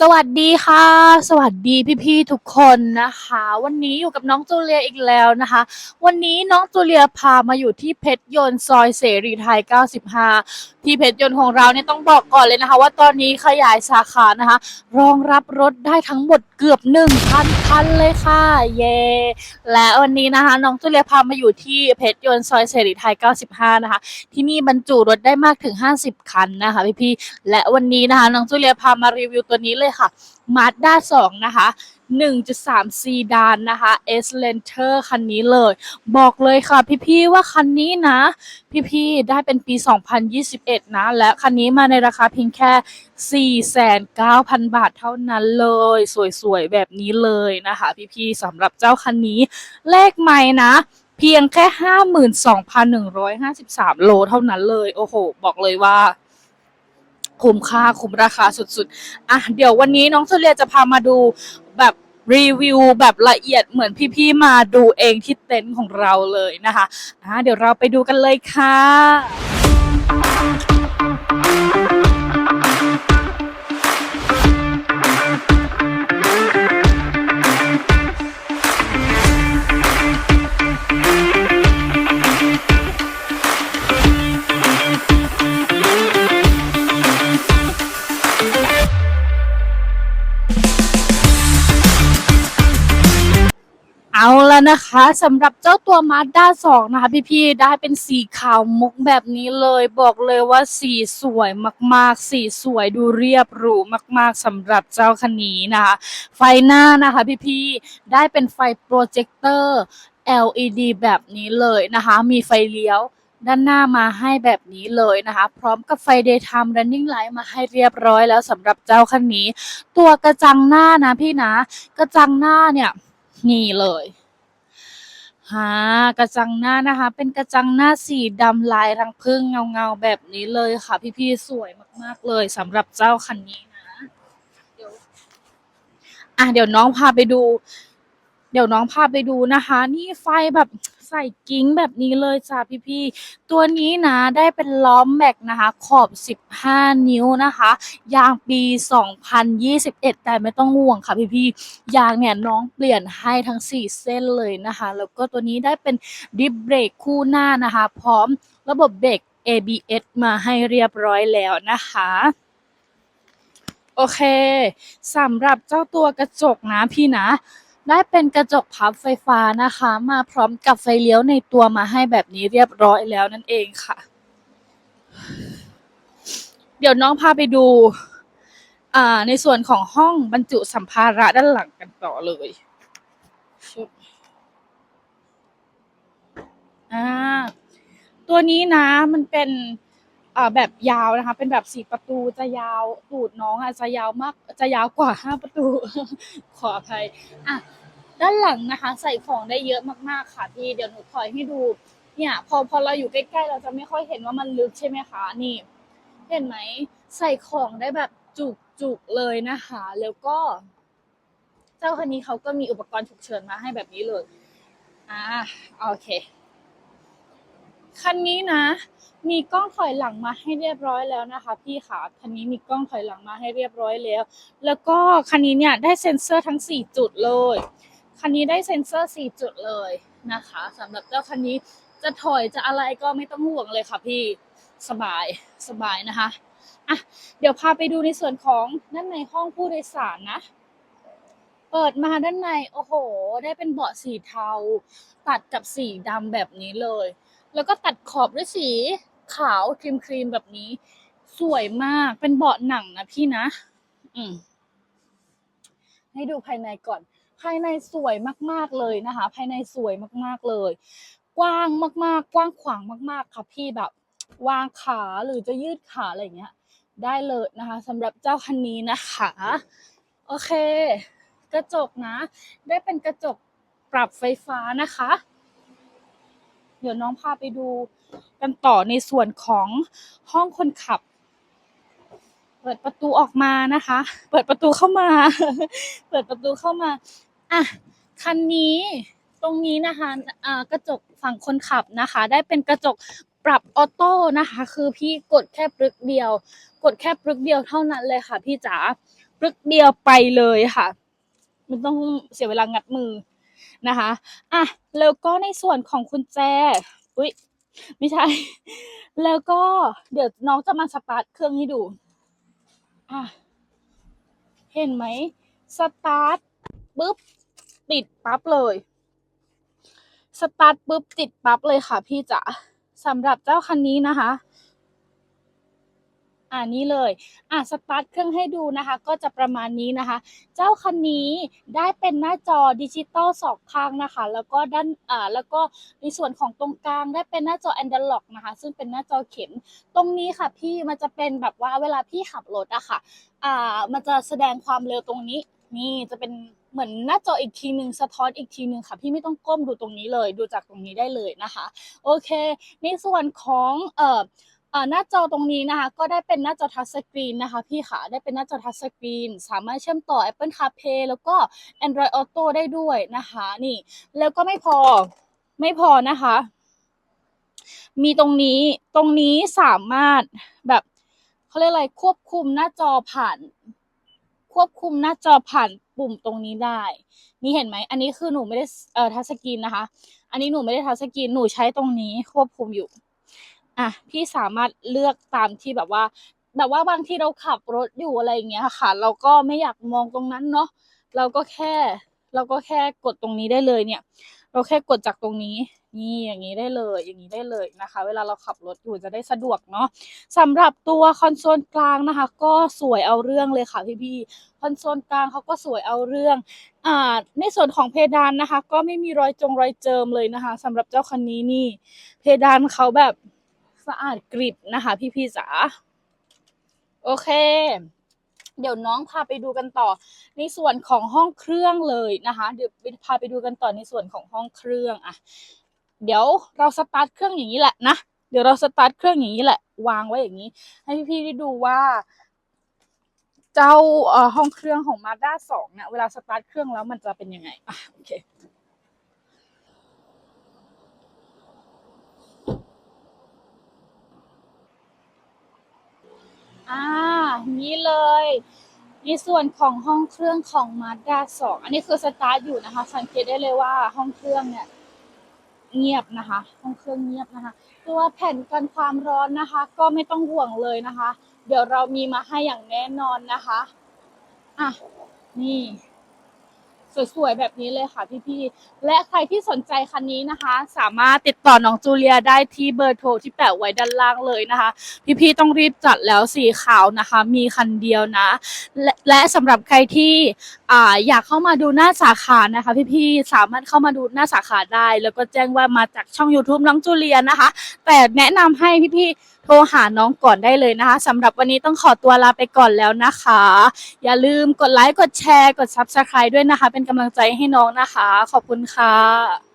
สวัสดีค่ะ สวัสดีพี่ๆทุกคนนะคะ วันนี้อยู่กับน้องจูเลียอีกแล้วนะคะ วันนี้น้องจูเลียพามาอยู่ที่เพชรยนต์ซอยเสรีไทย 95 ที่เพชรยนต์ของเราเนี่ยต้องบอกก่อนเลยนะคะ ว่าตอนนี้ขยายสาขานะคะ รองรับรถได้ทั้งหมด กือบ1,000คันเลยค่ะ เย่และวันนี้นะคะ น้องจุเลียพามาอยู่ที่เพชรยนต์ซอยเสรีไทย 95 นะคะ ที่นี่บรรจุรถได้มากถึง 50 คันนะคะพี่ๆและวันนี้นะคะ น้องจุเลียพามารีวิวตัวนี้เลยค่ะ Mazda 2นะคะ 1.3 ซีดานนะคะ S Lenter คันนี้เลย บอกเลยค่ะพี่ๆว่าคันนี้นะ พี่ๆได้เป็นปี 2021 นะ และคันนี้มาในราคาเพียงแค่ 49,000 บาทเท่านั้นเลย สวยๆ แบบนี้เลยนะคะ พี่ๆสำหรับเจ้าคันนี้ เลขใหม่นะเพียงแค่ 52,153 โลเท่านั้นเลย โอ้โห บอกเลยว่า คุ้มค่าคุ้มราคาสุดๆ อะเดี๋ยววันนี้น้องโซเลียจะพามาดูแบบรีวิวแบบละเอียดเหมือนพี่ๆ มาดูเองที่เต็นท์ของเราเลยนะคะอะเดี๋ยวเราไปดูกันเลยค่ะ เอาแล้วนะคะสำหรับเจ้าตัว Mazda 2นะคะ พี่ๆได้เป็นสีขาวมุกแบบนี้เลย บอกเลยว่าสีสวยมากๆ สีสวยดูเรียบหรูมาก ๆสำหรับเจ้าคันนี้นะคะ ไฟหน้านะคะ พี่ๆได้เป็นไฟโปรเจคเตอร์ LED แบบนี้เลยนะคะ มีไฟเลี้ยวด้านหน้ามาให้แบบนี้เลยนะคะ พร้อมกับไฟ daytime running light มาให้เรียบร้อยแล้วสำหรับเจ้าคันนี้ ตัวกระจังหน้านะพี่นะ กระจังหน้าเนี่ย นี่เลยฮากระจังหน้านะคะ เป็นกระจังหน้าสีดำลายรังผึ้งเงาๆแบบนี้เลยค่ะ พี่ๆสวยมากๆเลยสำหรับเจ้าคันนี้นะเดี๋ยวอะเดี๋ยวน้องพาไปดู เดี๋ยวน้องพาไปดูนะคะ นี่ไฟแบบใส่กิ้งแบบนี้เลยจ้าพี่ๆ ตัวนี้นะได้เป็นล้อมแม็กนะคะ ขอบ 15 นิ้วนะคะ ยางปี 2021 แต่ไม่ต้องห่วงค่ะพี่ๆ ยางเนี่ยน้องเปลี่ยนให้ทั้ง 4 เส้นเลยนะคะ แล้วก็ตัวนี้ได้เป็นดิฟเบรกคู่หน้านะคะ พร้อมระบบเบรก ABS มาให้เรียบร้อยแล้วนะคะโอเคสำหรับเจ้าตัวกระจกนะพี่นะ ได้เป็นกระจกพับไฟฟ้านะคะ มาพร้อมกับไฟเลี้ยวในตัวมาให้แบบนี้เรียบร้อยแล้วนั่นเองค่ะ เดี๋ยวน้องพาไปดูอ่าในส่วนของห้องบรรจุสัมภาระด้านหลังกันต่อเลยอ่าตัวนี้นะมันเป็น แบบยาวนะคะ เป็นแบบสี่ประตูจะยาวตูดน้องอะจะยาวมากจะยาวกว่าห้าประตู ขออภัยอะด้านหลังนะคะ ใส่ของได้เยอะมากๆค่ะพี่เดี๋ยวหนูถอยให้ดูเนี่ย พอพอเราอยู่ใกล้ๆ เราจะไม่ค่อยเห็นว่ามันลึกใช่ไหมคะนี่ เห็นไหมใส่ของได้แบบจุกจุกๆเลยนะคะ แล้วก็ เจ้าคันนี้เขาก็มีอุปกรณ์ฉุกเฉินมาให้แบบนี้เลยอ่าโอเค คันนี้นะ มีกล้องถอยหลังมาให้เรียบร้อยแล้วนะคะ พี่ค่ะคันนี้มีกล้องถอยหลังมาให้เรียบร้อยแล้ว แล้วก็คันนี้เนี่ยได้เซ็นเซอร์ทั้ง 4 จุดเลยคันนี้ได้เซ็นเซอร์ 4 จุดเลยนะคะสำหรับเจ้าคันนี้จะถอยจะอะไรก็ไม่ต้องห่วงเลยค่ะพี่สบายสบายนะคะอะเดี๋ยวพาไปดูในส่วนของด้านในห้องผู้โดยสารนะ เปิดมาด้านในโอ้โห ได้เป็นเบาะสีเทา ตัดกับสีดำแบบนี้เลย แล้วก็ตัดขอบด้วยสี ขาวครีมครีมแบบนี้ สวยมากเป็นเบาะหนังนะพี่นะ อืมให้ดูภายในก่อน ภายในสวยมาก ๆเลยนะคะ ภายในสวยมาก ๆเลย กว้างมาก ๆ กว้างขวางมาก ๆ ค่ะพี่แบบ วางขาหรือจะยืดขาอะไรอย่างเงี้ย ได้เลยนะคะสำหรับเจ้าคันนี้นะคะ โอเค กระจกนะ ได้เป็นกระจกปรับไฟฟ้านะคะ เดี๋ยวน้องพาไปดู กันต่อในส่วนของห้องคนขับ เปิดประตูออกมานะคะ เปิดประตูเข้ามา เปิดประตูเข้ามาอะคันนี้ตรงนี้นะคะอ่ากระจกฝั่งคนขับนะคะ ได้เป็นกระจกปรับออโต้นะคะ คือพี่กดแค่ปลึกเดียว กดแค่ปลึกเดียวเท่านั้นเลยค่ะ พี่จ๋าปึกเดียวไปเลยค่ะ มันต้องเสียเวลางัดมือนะคะอะแล้วก็ในส่วนของคุณแจอุ้ย ไม่ใช่ แล้วก็เดี๋ยวน้องจะมาสตาร์ทเครื่องให้ดู อะ เห็นไหม สตาร์ทปุ๊บ ติดปั๊บเลย สตาร์ทปุ๊บ ติดปั๊บเลยค่ะพี่จ๋าสำหรับเจ้าคันนี้นะคะ อ่านี่เลยอะสตาร์ทเครื่องให้ดูนะคะ ก็จะประมาณนี้นะคะ เจ้าคันนี้ได้เป็นหน้าจอดิจิตอลสองข้างนะคะ แล้วก็ด้านอ่าแล้วก็ในส่วนของตรงกลางได้เป็นหน้าจอ a n a l o g นะคะ ซึ่งเป็นหน้าจอเข็ม ตรงนี้ค่ะพี่มันจะเป็นแบบว่าเวลาพี่ขับรถอะค่ะอ่ามันจะแสดงความเร็วตรงนี้นี่จะเป็นเหมือนหน้าจออีกทีหนึ่งสะท้อนอีกทีหนึ่งค่ะ พี่ไม่ต้องก้มดูตรงนี้เลย ดูจากตรงนี้ได้เลยนะคะ โอเค ในส่วนของเอ่อ หน้าจอตรงนี้นะคะ ก็ได้เป็นหน้าจอทัชสกรีนนะคะพี่ค่ะได้เป็นหน้าจอทัชสกรีนสามารถเชื่อมต่อ Apple CarPlay แล้วก็ Android Auto ได้ด้วยนะคะนี่ แล้วก็ไม่พอไม่พอนะคะ มีตรงนี้ตรงนี้สามารถแบบเขาเรียกอะไรควบคุมหน้าจอผ่าน ควบคุมหน้าจอผ่านปุ่มตรงนี้ได้ นี่เห็นไหม อันนี้คือหนูไม่ได้เอ่อทัชสกรีนนะคะ อันนี้หนูไม่ได้ทัชสกรีนหนูใช้ตรงนี้ควบคุมอยู่ อะพี่สามารถเลือกตามที่แบบว่า แบบว่าบางที่เราขับรถอยู่อะไรอย่างเงี้ยค่ะ เราก็ไม่อยากมองตรงนั้นเนาะเราก็แค่ เราก็แค่กดตรงนี้ได้เลยเนี่ย เราแค่กดจากตรงนี้ นี่อย่างนี้ได้เลย อย่างนี้ได้เลยนะคะ เวลาเราขับรถอยู่จะได้สะดวกเนาะสำหรับตัวคอนโซลกลางนะคะ ก็สวยเอาเรื่องเลยค่ะพี่พี่คอนโซลกลางเขาก็สวยเอาเรื่องอ่าในส่วนของเพดานนะคะ ก็ไม่มีรอยจงรอยเจิมเลยนะคะสำหรับเจ้าคันนี้นี่ เพดานเขาแบบ สะอาดกริบนะคะ พี่พี่จ๋าโอเค เดี๋ยวน้องพาไปดูกันต่อ ในส่วนของห้องเครื่องเลยนะคะ เดี๋ยวพาไปดูกันต่อในส่วนของห้องเครื่องอะเดี๋ยวเราสตาร์ทเครื่องอย่างนี้แหละนะเดี๋ยวเราสตาร์ทเครื่องอย่างนี้แหละ วางไว้อย่างนี้ ให้พี่ๆได้ดูว่าเจ้าเอ่อห้องเครื่องของ Mazda 2เนี่ยเวลาสตาร์ทเครื่องแล้วมันจะเป็นยังไงอะโอเค อ่านี้เลย ในส่วนของห้องเครื่องของ Mazda 2อันนี้คือสตาร์ทอยู่นะคะ สังเกตได้เลยว่าห้องเครื่องเนี่ยเงียบนะคะ ห้องเครื่องเงียบนะคะ ตัวแผ่นกันความร้อนนะคะ ก็ไม่ต้องห่วงเลยนะคะ เดี๋ยวเรามีมาให้อย่างแน่นอนนะคะ อะ นี่ สวยๆแบบนี้เลยค่ะพี่ๆ และใครที่สนใจคันนี้นะคะ สามารถติดต่อน้องจูเลียได้ที่เบอร์โทรที่แปะไว้ด้านล่างเลยนะคะ พี่ๆ ต้องรีบจัดแล้วสีขาวนะคะ มีคันเดียวนะ และและสำหรับใครที่อ่าอยากเข้ามาดูหน้าสาขานะคะ พี่ๆสามารถเข้ามาดูหน้าสาขาได้ แล้วก็แจ้งว่ามาจากช่อง YouTube น้องจูเลียนะคะ แต่แนะนำให้พี่ๆโทรหาน้องก่อนได้เลยนะคะสำหรับวันนี้ต้องขอตัวลาไปก่อนแล้วนะคะ อย่าลืมกดไลค์กดแชร์กด Subscribe ด้วยนะคะ เป็นกำลังใจให้น้องนะคะ ขอบคุณค่ะ